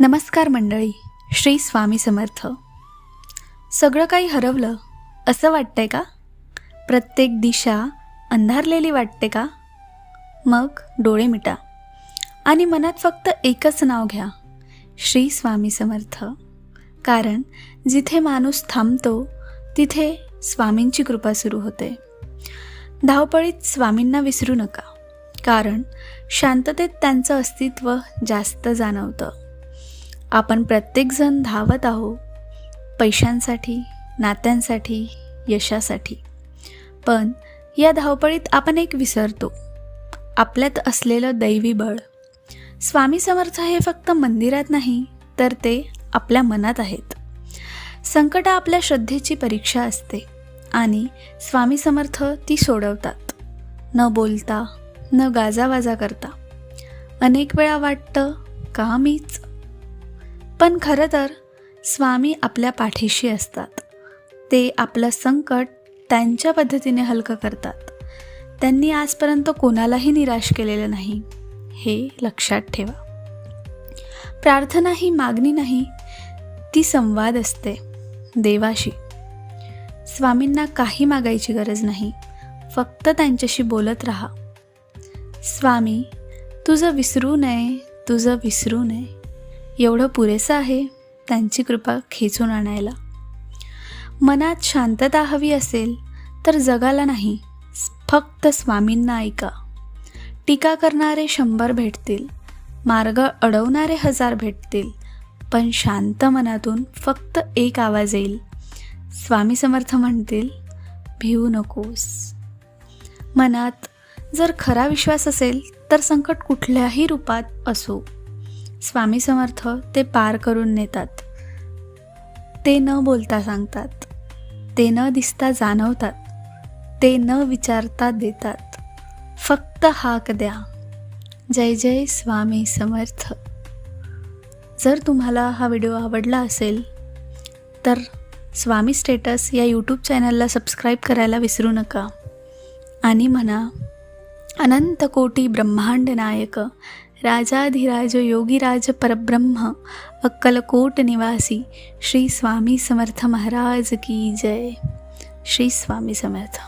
नमस्कार मंडळी श्री स्वामी समर्थ. सगळं काही हरवलं असं वाटतंय का? प्रत्येक दिशा अंधारलेली वाटते का? मग डोळे मिटा आणि मनात फक्त एकच नाव घ्या श्री स्वामी समर्थ. कारण जिथे माणूस थांबतो तिथे स्वामींची कृपा सुरू होते. धावपळीत स्वामींना विसरू नका कारण शांततेत त्यांचं अस्तित्व जास्त जाणवतं. आपण प्रत्येकजण धावत आहो पैशांसाठी नात्यांसाठी यशासाठी. पण या धावपळीत आपण एक विसरतो. आपल्यात असलेलं दैवी बळ. स्वामी समर्थ हे फक्त मंदिरात नाही तर ते आपल्या मनात आहेत. संकट आपल्या श्रद्धेची परीक्षा असते आणि स्वामी समर्थ ती सोडवतात. न बोलता न गाजावाजा करता. अनेक वेळा वाटतं का मीच पण खरं तर स्वामी आपल्या पाठीशी असतात. ते आपलं संकट त्यांच्या पद्धतीने हलकं करतात. त्यांनी आजपर्यंत कोणालाही निराश केलेलं नाही हे लक्षात ठेवा. प्रार्थना ही मागणी नाही ती संवाद असते देवाशी. स्वामींना काही मागायची गरज नाही फक्त त्यांच्याशी बोलत राहा. स्वामी तुझं विसरू नये तुझं विसरू नये. एवढं पुरेसं आहे त्यांची कृपा खेचून आणायला. मनात शांतता हवी असेल तर जगाला नाही फक्त स्वामींना ऐका. टीका करणारे शंभर भेटतील मार्ग अडवणारे हजार भेटतील पण शांत मनातून फक्त एक आवाज येईल. स्वामी समर्थ म्हणतील भिवू नकोस. मनात जर खरा विश्वास असेल तर संकट कुठल्याही रूपात असो. स्वामी समर्थ ते पार करून नेतात. ते न बोलता सांगतात. ते न दिसता जाणवतात. ते न विचारता देतात. फक्त हाक द्या. जय जय स्वामी समर्थ. जर तुम्हाला हा व्हिडिओ आवडला असेल तर स्वामी स्टेटस या यूट्यूब चॅनलला सबस्क्राईब करायला विसरू नका. आणि म्हणा अनंत कोटी ब्रह्मांड नायक राजाधिराज योगीराज परब्रह्म अक्कलकोट निवासी श्री स्वामी समर्थ महाराज की जय श्री स्वामी समर्थ